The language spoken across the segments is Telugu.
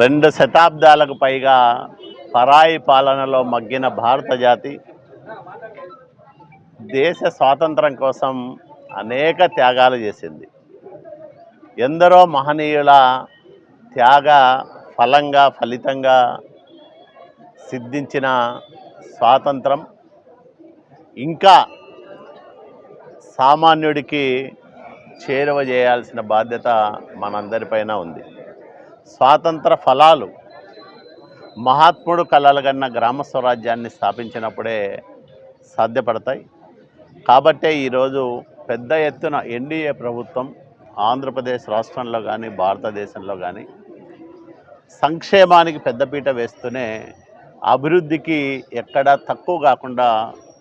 రెండు శతాబ్దాలకు పైగా పరాయి పాలనలో మగ్గిన భారత జాతి దేశ స్వాతంత్రం కోసం అనేక త్యాగాలు చేసింది. ఎందరో మహనీయుల త్యాగ ఫలంగా ఫలితంగా సిద్ధించిన స్వాతంత్రం. ఇంకా సామాన్యుడికి చేరువ చేయాల్సిన బాధ్యత మనందరిపైన ఉంది. స్వాతంత్ర ఫలాలు మహాత్ముడు కలలుగన్న గ్రామ స్వరాజ్యాన్ని స్థాపించినప్పుడే సాధ్యపడతాయి. కాబట్టే ఈరోజు పెద్ద ఎత్తున ఎన్డీఏ ప్రభుత్వం ఆంధ్రప్రదేశ్ రాష్ట్రంలో కానీ భారతదేశంలో కానీ సంక్షేమానికి పెద్దపీట వేస్తూనే అభివృద్ధికి ఎక్కడా తక్కువ కాకుండా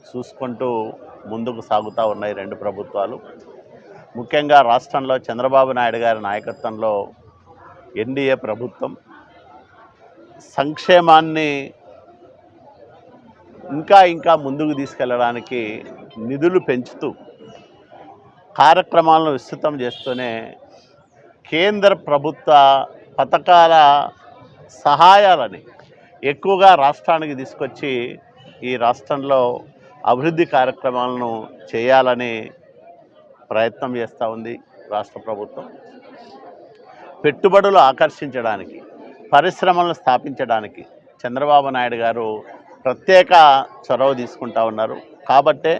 చూసుకుంటూ ముందుకు సాగుతూ ఉన్నాయి రెండు ప్రభుత్వాలు. ముఖ్యంగా రాష్ట్రంలో చంద్రబాబు నాయుడు గారి నాయకత్వంలో ఎన్డీఏ ప్రభుత్వం. సంక్షేమాన్ని ఇంకా ఇంకా ముందుకు తీసుకెళ్ళడానికి నిధులు పెంచుతూ కార్యక్రమాలను విస్తృతం చేస్తూనే కేంద్ర ప్రభుత్వ పథకాల సహాయాలని ఎక్కువగా రాష్ట్రానికి తీసుకొచ్చి ఈ రాష్ట్రంలో అభివృద్ధి కార్యక్రమాలను చేయాలని ప్రయత్నం చేస్తూ ఉంది రాష్ట్ర ప్రభుత్వం. పెట్టుబడులు ఆకర్షించడానికి పరిశ్రమలను స్థాపించడానికి చంద్రబాబు నాయుడు గారు ప్రత్యేక చొరవ తీసుకుంటా ఉన్నారు. కాబట్టే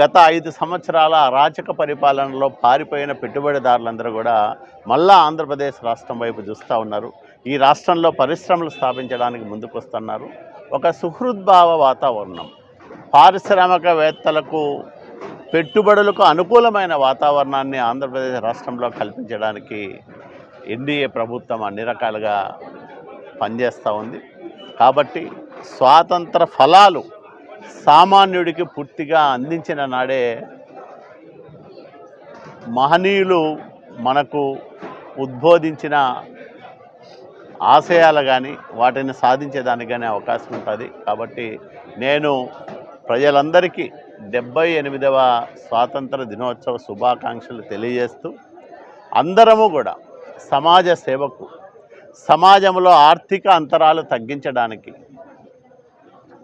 గత ఐదు సంవత్సరాల అరాచక పరిపాలనలో పారిపోయిన పెట్టుబడిదారులందరూ కూడా మళ్ళా ఆంధ్రప్రదేశ్ రాష్ట్రం వైపు చూస్తూ ఉన్నారు. ఈ రాష్ట్రంలో పరిశ్రమలు స్థాపించడానికి ముందుకు వస్తున్నారు ఒక సుహృద్భావ వాతావరణం. పారిశ్రామికవేత్తలకు పెట్టుబడులకు అనుకూలమైన వాతావరణాన్ని ఆంధ్రప్రదేశ్ రాష్ట్రంలో కల్పించడానికి ఎన్డీఏ ప్రభుత్వం అన్ని రకాలుగా పనిచేస్తూ ఉంది. కాబట్టి స్వాతంత్ర ఫలాలు సామాన్యుడికి పూర్తిగా అందించిన నాడే మహనీయులు మనకు ఉద్బోధించిన ఆశయాలు కానీ వాటిని సాధించేదానికి కానీ అవకాశం ఉంటుంది. కాబట్టి నేను ప్రజలందరికీ డెబ్బై ఎనిమిదవ స్వాతంత్ర దినోత్సవ శుభాకాంక్షలు తెలియజేస్తూ అందరము కూడా సమాజ సేవకు సమాజంలో ఆర్థిక అంతరాలు తగ్గించడానికి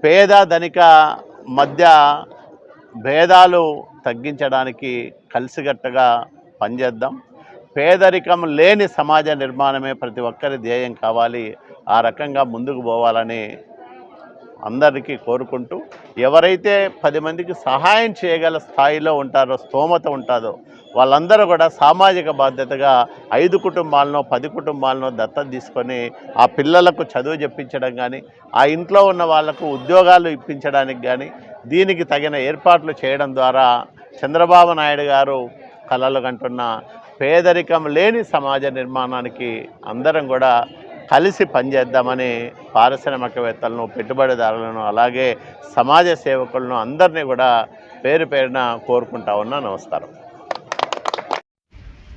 పేద ధనిక మధ్య భేదాలు తగ్గించడానికి కలిసికట్టుగా పనిచేద్దాం. పేదరికం లేని సమాజ నిర్మాణమే ప్రతి ఒక్కరి ధ్యేయం కావాలి. ఆ రకంగా ముందుకు పోవాలని అందరికీ కోరుకుంటూ ఎవరైతే పది మందికి సహాయం చేయగల స్థాయిలో ఉంటారో స్తోమత ఉంటుందో వాళ్ళందరూ కూడా సామాజిక బాధ్యతగా ఐదు కుటుంబాలను పది కుటుంబాలను దత్తత తీసుకొని ఆ పిల్లలకు చదువు చెప్పించడం కానీ ఆ ఇంట్లో ఉన్న వాళ్ళకు ఉద్యోగాలు ఇప్పించడానికి కానీ దీనికి తగిన ఏర్పాట్లు చేయడం ద్వారా చంద్రబాబు నాయుడు గారు కలలు కంటున్న పేదరికం లేని సమాజ నిర్మాణానికి అందరం కూడా కలిసి పనిచేద్దామని పారిశ్రామికవేత్తలను పెట్టుబడిదారులను అలాగే సమాజ సేవకులను అందరినీ కూడా పేరు పేరున కోరుకుంటా ఉన్నా నమస్కారం.